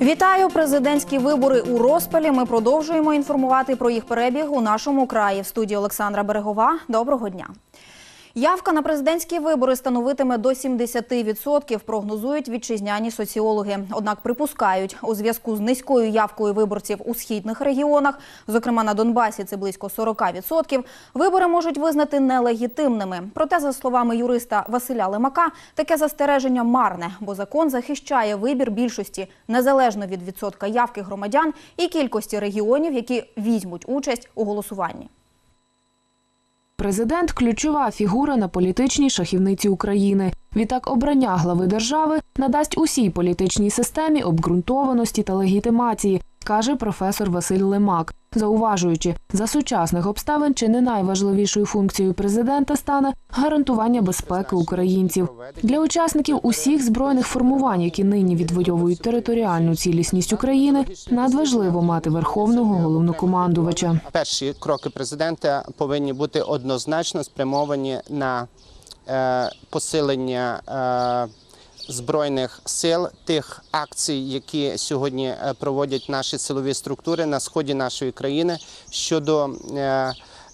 Вітаю! Президентські вибори у розпалі. Ми продовжуємо інформувати про їх перебіг у нашому краї. В студії Олександра Берегова. Доброго дня. Явка на президентські вибори становитиме до 70%, прогнозують вітчизняні соціологи. Однак припускають, у зв'язку з низькою явкою виборців у східних регіонах, зокрема на Донбасі, це близько 40%, вибори можуть визнати нелегітимними. Проте, за словами юриста Василя Лемака, таке застереження марне, бо закон захищає вибір більшості незалежно від відсотка явки громадян і кількості регіонів, які візьмуть участь у голосуванні. Президент ключова фігура на політичній шахівниці України. Відтак, обрання глави держави надасть усій політичній системі обґрунтованості та легітимації, каже професор Василь Лемак, зауважуючи, за сучасних обставин чи не найважливішою функцією президента стане гарантування безпеки українців для учасників усіх збройних формувань, які нині відвоюють територіальну цілісність України, надважливо мати верховного головнокомандувача. перші кроки президента повинні бути однозначно спрямовані на е, посилення е, збройних сил тих акцій, які сьогодні е, проводять наші силові структури на сході нашої країни щодо.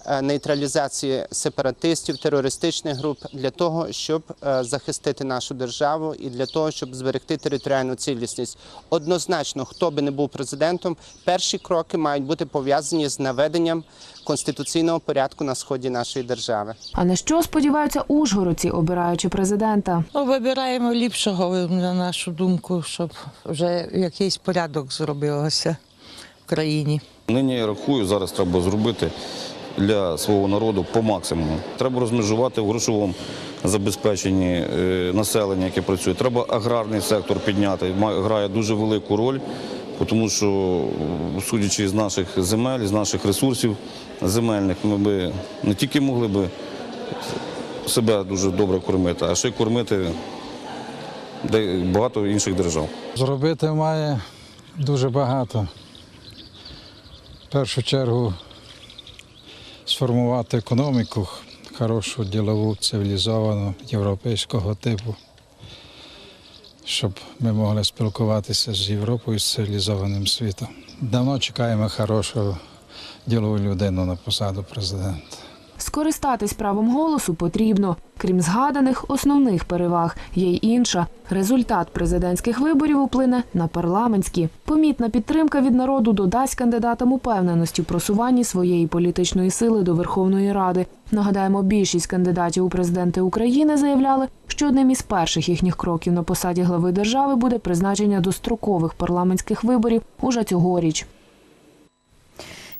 Е, Нейтралізації сепаратистів, терористичних груп для того, щоб е, захистити нашу державу і для того, щоб зберегти територіальну цілісність. Однозначно, хто би не був президентом, перші кроки мають бути пов'язані з наведенням конституційного порядку на сході нашої держави. А на що сподіваються ужгородці, обираючи президента? Ну, вибираємо ліпшого, на нашу думку, щоб вже якийсь порядок зробився в країні. Нині я рахую, зараз треба зробити для свого народу по максимуму. Треба розмежувати в грошовому забезпеченні е, населення, яке працює. Треба аграрний сектор підняти. Грає дуже велику роль, тому що, судячи з наших земель, з наших ресурсів земельних, ми би не тільки могли би себе дуже добре кормити, а ще й кормити багато інших держав. Зробити має дуже багато. В першу чергу сформувати економіку хорошу, ділову, цивілізовану, європейського типу, щоб ми могли спілкуватися з Європою, з цивілізованим світом. Давно чекаємо хорошу ділову людину на посаду президента. Скористатись правом голосу потрібно. Крім згаданих основних переваг, є й інша. Результат президентських виборів уплине на парламентські. Помітна підтримка від народу додасть кандидатам упевненості в просуванні своєї політичної сили до Верховної Ради. Нагадаємо, більшість кандидатів у президенти України заявляли, що одним із перших їхніх кроків на посаді глави держави буде призначення дострокових парламентських виборів уже цьогоріч.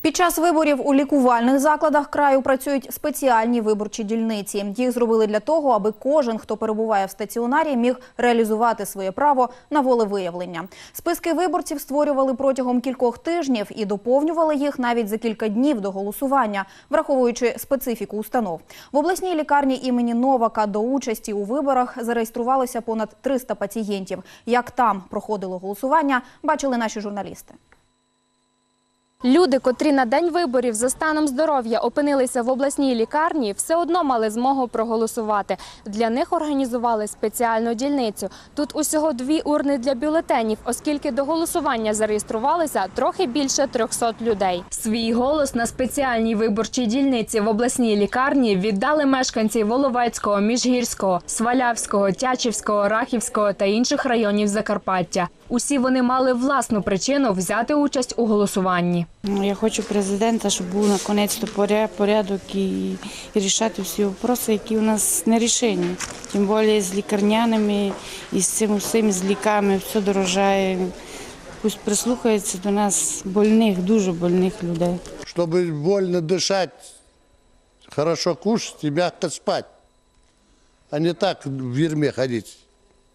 Під час виборів у лікувальних закладах краю працюють спеціальні виборчі дільниці. Їх зробили для того, аби кожен, хто перебуває в стаціонарі, міг реалізувати своє право на волевиявлення. Списки виборців створювали протягом кількох тижнів і доповнювали їх навіть за кілька днів до голосування, враховуючи специфіку установ. В обласній лікарні імені Новака до участі у виборах зареєструвалося понад 300 пацієнтів. Як там проходило голосування, бачили наші журналісти. Люди, котрі на день виборів за станом здоров'я опинилися в обласній лікарні, все одно мали змогу проголосувати. Для них організували спеціальну дільницю. Тут усього дві урни для бюлетенів, оскільки до голосування зареєструвалися трохи більше 300 людей. Свій голос на спеціальній виборчій дільниці в обласній лікарні віддали мешканці Воловецького, Міжгірського, Свалявського, Тячівського, Рахівського та інших районів Закарпаття. Усі вони мали власну причину взяти участь у голосуванні. Ну, Я хочу президента, щоб був наконець-то порядок і, і рішати всі питання, які у нас не рішені. Тим більше з лікарняними і з цим усім, з ліками, все дорожає. Пусть прислухається до нас больних, дуже больних людей. Чтобы больно дышать, хорошо кушать и мягко спать, а не так в вірмі ходить.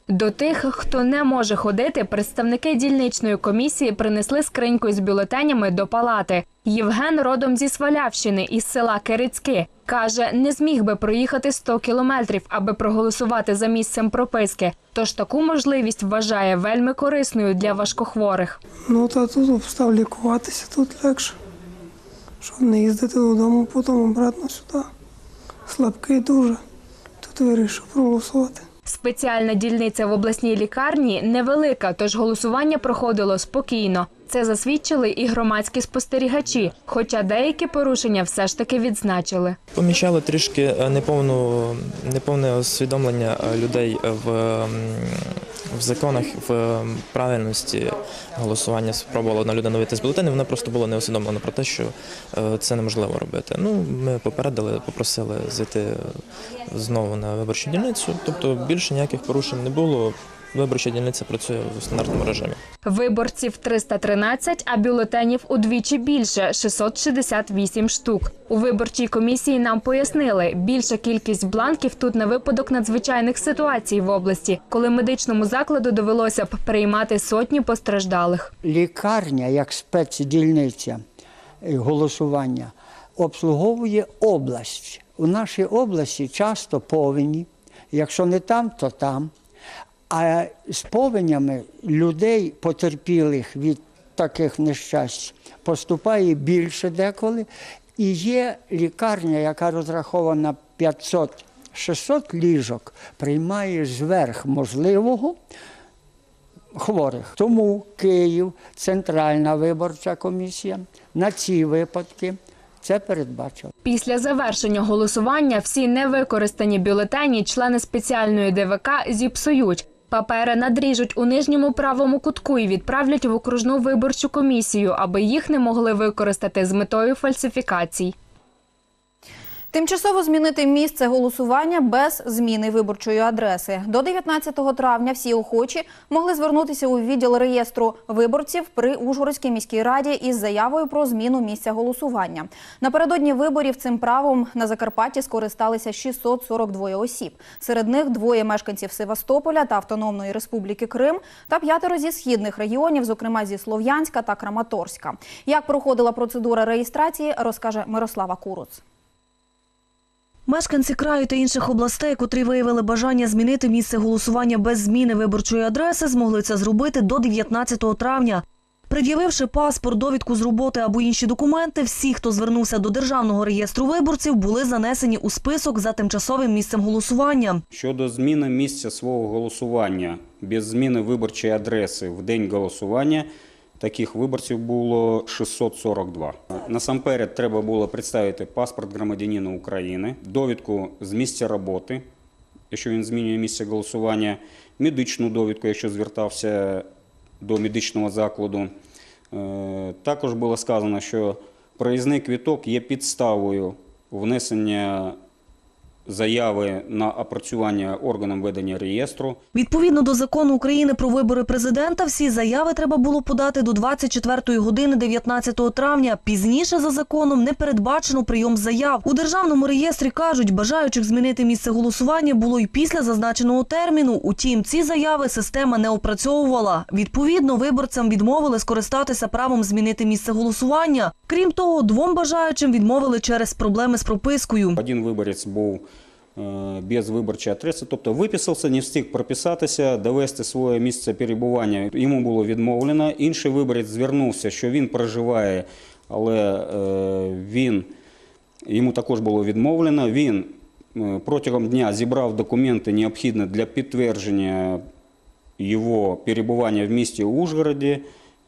До тих, хто не може ходити, представники дільничної комісії принесли скриньку з бюлетенями до палати. Євген родом зі Свалявщини із села Кирицьки. Каже, не зміг би проїхати 100 кілометрів, аби проголосувати за місцем прописки. Тож таку можливість вважає вельми корисною для важкохворих. Ну, та тут став лікуватися, тут легше. Щоб не їздити додому, потім обратно сюди. Слабкий дуже. Тут вирішив проголосувати. Спеціальна дільниця в обласній лікарні невелика, тож голосування проходило спокійно. Це засвідчили і громадські спостерігачі, хоча деякі порушення все ж таки відзначили. Помічали трішки е, неповну, неповне усвідомлення е, людей в, в законах, в правильності голосування. Спробувала одна людина вийти з бюлетені, вона просто була не усвідомлена про те, що е, це неможливо робити. Ну, ми попередили, попросили зайти знову на виборчу дільницю. Тобто більше ніяких порушень не було. Виборча дільниця працює в стандартному режимі. Виборців 313, а бюлетенів удвічі більше 668 штук. У виборчій комісії нам пояснили, більша кількість бланків тут на випадок надзвичайних ситуацій в області, коли медичному закладу довелося б приймати сотні постраждалих. лікарня як спецдільниця е, голосування обслуговує область. У нашій області часто повені, якщо не там, то там. А з повенями людей, потерпілих від таких нещасть, поступає більше деколи. І є лікарня, яка розрахована 500-600 ліжок, приймає зверх можливого хворих. Тому Київ, Центральна виборча комісія на ці випадки це передбачила. Після завершення голосування всі невикористані бюлетені члени спеціальної ДВК зіпсують. Папери надріжуть у нижньому правому кутку і відправлять в окружну виборчу комісію, аби їх не могли використати з метою фальсифікацій. Тимчасово змінити місце голосування без зміни виборчої адреси. До 19 травня всі охочі могли звернутися у відділ реєстру виборців при Ужгородській міській раді із заявою про зміну місця голосування. Напередодні виборів цим правом на Закарпатті скористалися 642 осіб. Серед них двоє мешканців Севастополя та Автономної Республіки Крим та п'ятеро зі східних регіонів, зокрема зі Слов'янська та Краматорська. Як проходила процедура реєстрації, розкаже Мирослава Куруц. Мешканці краю та інших областей, котрі виявили бажання змінити місце голосування без зміни виборчої адреси, змогли це зробити до 19 травня. Пред'явивши паспорт, довідку з роботи або інші документи, всі, хто звернувся до Державного реєстру виборців, були занесені у список за тимчасовим місцем голосування. Щодо зміни місця свого голосування без зміни виборчої адреси в день голосування, таких виборців було 642. Насамперед треба було представити паспорт громадянина України, довідку з місця роботи, якщо він змінює місце голосування, медичну довідку, якщо звертався до медичного закладу. Е, Також було сказано, що проїзний квіток є підставою внесення заяви на опрацювання органом ведення реєстру. Відповідно до закону України про вибори президента, всі заяви треба було подати до 24 години 19 травня. Пізніше за законом не передбачено прийом заяв. У державному реєстрі кажуть, бажаючих змінити місце голосування було й після зазначеного терміну. Утім, ці заяви система не опрацьовувала. Відповідно, виборцям відмовили скористатися правом змінити місце голосування. Крім того, двом бажаючим відмовили через проблеми з пропискою. Один виборець був без виборчої адреси, тобто виписався, не встиг прописатися, довести своє місце перебування. Йому було відмовлено. Інший виборець звернувся, що він проживає, але е, він, йому також було відмовлено. Він е, протягом дня зібрав документи, необхідні для підтвердження його перебування в місті Ужгороді.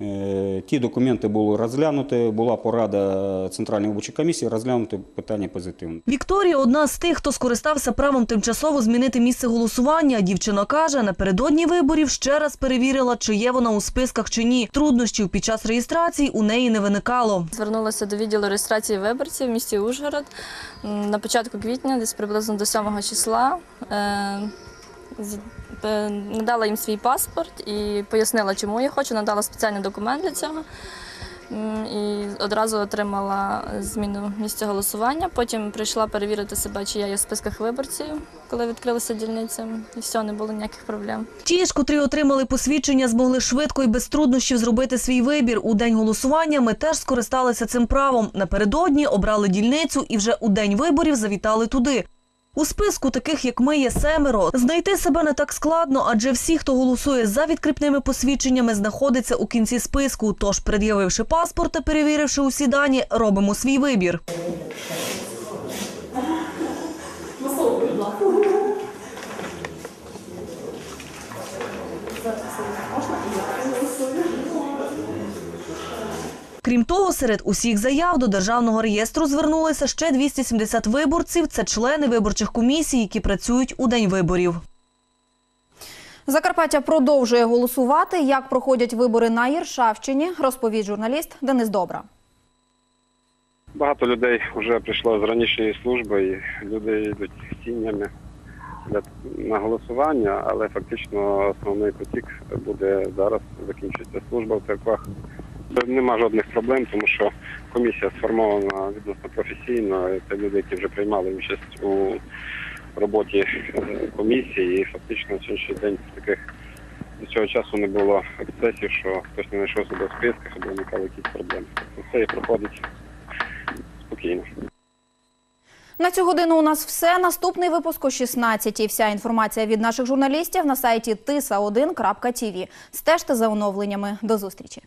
Е, Ті документи були розглянуті, була порада Центральної виборчої комісії розглянути питання позитивно. Вікторія одна з тих, хто скористався правом тимчасово змінити місце голосування. Дівчина каже, напередодні виборів ще раз перевірила, чи є вона у списках чи ні. Труднощів під час реєстрації у неї не виникало. Звернулася до відділу реєстрації виборців в місті Ужгород на початку квітня, десь приблизно до 7 числа. Е, Надала їм свій паспорт і пояснила, чому я хочу. Надала спеціальний документ для цього. І одразу отримала зміну місця голосування. Потім прийшла перевірити себе, чи я є в списках виборців, коли відкрилася дільниця. І все, не було ніяких проблем. Ті ж, котрі отримали посвідчення, змогли швидко і без труднощів зробити свій вибір. У день голосування ми теж скористалися цим правом. Напередодні обрали дільницю і вже у день виборів завітали туди. У списку таких, як ми, є семеро. Знайти себе не так складно, адже всі, хто голосує за відкріпними посвідченнями, знаходиться у кінці списку. Тож, пред'явивши паспорт та перевіривши усі дані, робимо свій вибір. Крім того, серед усіх заяв до державного реєстру звернулися ще 270 виборців. Це члени виборчих комісій, які працюють у день виборів. Закарпаття продовжує голосувати. Як проходять вибори на Єршавщині, розповість журналіст Денис Добра. Багато людей вже прийшло з ранішньої служби, і люди йдуть сім'ями на голосування, але фактично основний потік буде зараз. Закінчується служба в церквах. Нема жодних проблем, тому що комісія сформована відносно професійно. Це люди, які вже приймали участь у роботі е, комісії, і фактично на сьогоднішній день таких до цього часу не було ексцесів, що хтось не знайшов себе в списках або виникали якісь проблеми. Все і проходить спокійно. На цю годину у нас все. Наступний випуск о 16-й. Вся інформація від наших журналістів на сайті tisa1.tv. Стежте за оновленнями. До зустрічі.